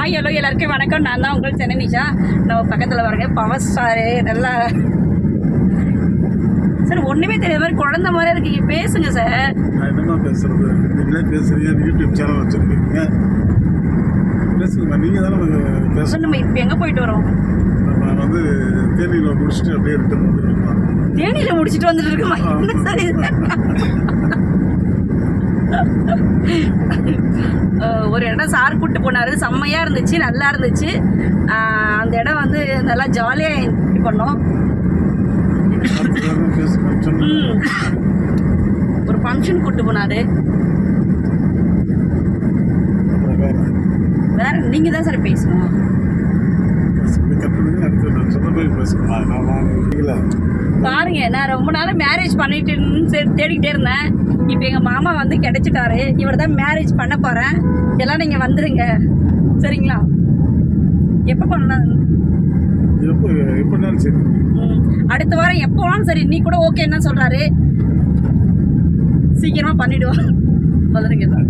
Hi hello எல்லாருக்கும் வணக்கம். நான் தான் உங்கள் சென்னை நிஷா. நம்ம பக்கத்தில் வரங்க பவர் ஸ்டாரு நல்லா. சார் ஒன்றுமே தெரியாத மாதிரி குழந்த மாதிரி இருக்கீங்க பேசுங்க சார். நான் என்னமா பேசுறது? நீங்களே பேசுறீங்க யூடியூப் சேனல் வச்சிருக்கீங்க. பேசுங்கம்மா நீங்கள் தானே பேச நம்ம இப்போ எங்கே போயிட்டு வரோம்? நான் வந்து தேனியில் முடிச்சுட்டு அப்படியே ரிட்டர்ன் வந்துருக்கேன் தேனியில் முடிச்சுட்டு வந்துட்டு இருக்கோமா? என்ன சார் ஒரு இடம் சார் கூப்பிட்டு போனார். செம்மையாக இருந்துச்சு நல்லா இருந்துச்சு. அந்த இடம் வந்து நல்லா ஜாலியாக இது பண்ணோம். ஒரு ஃபங்க்ஷன் கூப்பிட்டு போனார். வேறு வேற நீங்கள் தான் சார் பேசணும். பாருங்க நான் ரொம்ப நாள் மேரேஜ் பண்ணிட்டு தேடிக்கிட்டே இருந்தேன். இப்போ எங்கள் மாமா வந்து கிடைச்சிட்டாரு. இவர் தான் மேரேஜ் பண்ண போகிறேன் எல்லாம் நீங்கள் வந்துடுங்க சரிங்களா? எப்போ பண்ணலாம் ம், அடுத்த வாரம் எப்போ வேணாலும் சரி நீ கூட ஓகே என்ன சொல்கிறாரு சீக்கிரமாக பண்ணிவிடுவோம் வந்துடுங்க சார்